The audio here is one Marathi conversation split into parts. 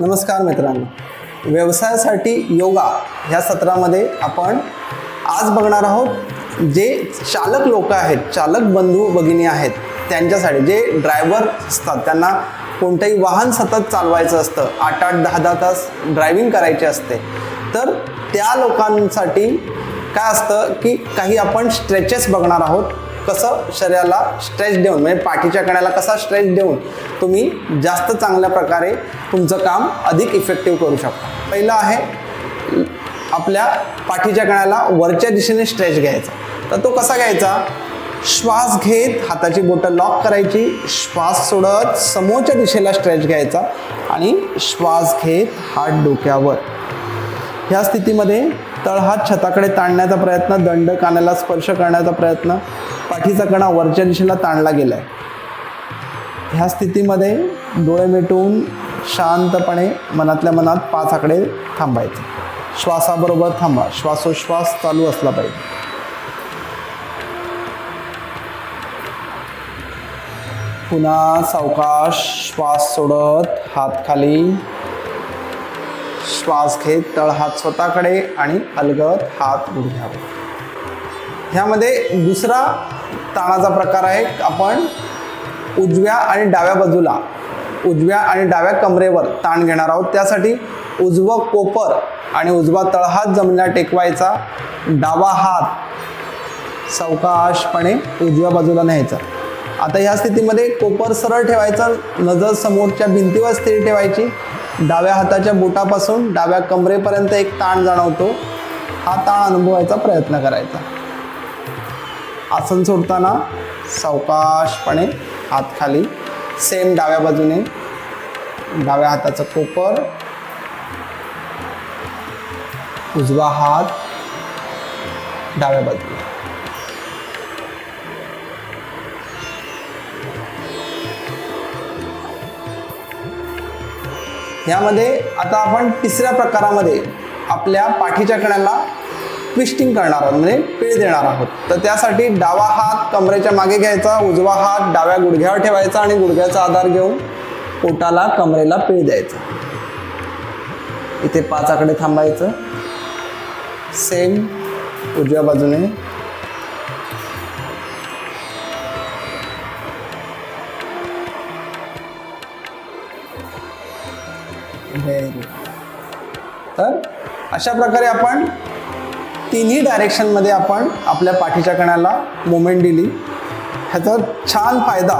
नमस्कार मित्रांनो. व्यवसायासाठी योगा ह्या सत्रामध्ये आपण आज बघणार आहोत जे चालक लोक आहेत चालक बंधू भगिनी आहेत त्यांच्यासाठी जे ड्रायव्हर असतात त्यांना कोणतंही वाहन सतत चालवायचं असतं आठ आठ दहा दहा तास ड्रायव्हिंग करायची असते. तर त्या लोकांसाठी काय असतं की काही आपण स्ट्रेचेस बघणार आहोत. कसं शरीराला स्ट्रेच देऊन म्हणजे पाठीच्या कण्याला कसा स्ट्रेच देऊन तुम्ही जास्त चांगल्या प्रकारे तुमचं काम अधिक इफेक्टिव्ह करू शकता. पहिलं आहे आपल्या पाठीच्या कण्याला वरच्या दिशेने स्ट्रेच घ्यायचा. तर तो कसा घ्यायचा? श्वास घेत हाताची बोटं लॉक करायची श्वास सोडत समोरच्या दिशेला स्ट्रेच घ्यायचा आणि श्वास घेत हात डोक्यावर. ह्या स्थितीमध्ये तळहात छताकडे ताणण्याचा प्रयत्न दंड कानाला स्पर्श करण्याचा प्रयत्न पाठीचा कणा वरच्या दिशेला ताणला गेला आहे ह्या स्थितीमध्ये डोळे मिटून शांतपणे मनातल्या मनात पाच आकडे थांबायचे. श्वासाबरोबर थांबा. श्वासोश्वास चालू असला पाहिजे. पुन्हा सावकाश श्वास सोडत हात खाली. श्वास घेत तळहात स्वतःकडे आणि अलगत हात गुडघ्यावर ह्यामध्ये दुसरा ताणाचा प्रकार आहे. आपण उजव्या आणि डाव्या बाजूला उजव्या आणि डाव्या कमरेवर ताण घेणार आहोत. त्यासाठी उजवं कोपर आणि उजवा तळहात जमिनीला टेकवायचा. डावा हात सावकाशपणे उजव्या बाजूला न्यायचा. आता ह्या स्थितीमध्ये कोपर सरळ ठेवायचा नजर समोरच्या भिंतीवर स्थिर ठेवायची. डाव्या हाताच्या बोटापासून डाव्या कमरेपर्यंत एक ताण जाणवतो. हा ताण अनुभवायचा प्रयत्न करायचा. आसन सोडताना सावकाशपणे हात खाली सेम डाव्या बाजूने डाव्या हाताचं कोपर उजवा हात डाव्या बाजूला यामध्ये आता आपण तिसऱ्या प्रकारामध्ये आपल्या पाठीच्या कण्याला ट्विस्टिंग करणार आहोत म्हणजे पीळ देणार आहोत. तर त्यासाठी डावा हात कमरेच्या मागे घ्यायचा उजवा हात डाव्या गुडघ्यावर ठेवायचा आणि गुडघ्याचा आधार घेऊन पोटाला कमरेला पीळ द्यायचं. इथे पाच आकडे थांबायचं. सेम उजव्या बाजूने. तर अशा प्रकारे आपण तिन्ही डायरेक्शनमध्ये आपण आपल्या पाठीच्या कण्याला मुवमेंट दिली. ह्याचा छान फायदा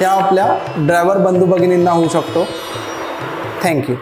ह्या आपल्या ड्रायव्हर बंधू भगिनींना होऊ शकतो. थँक्यू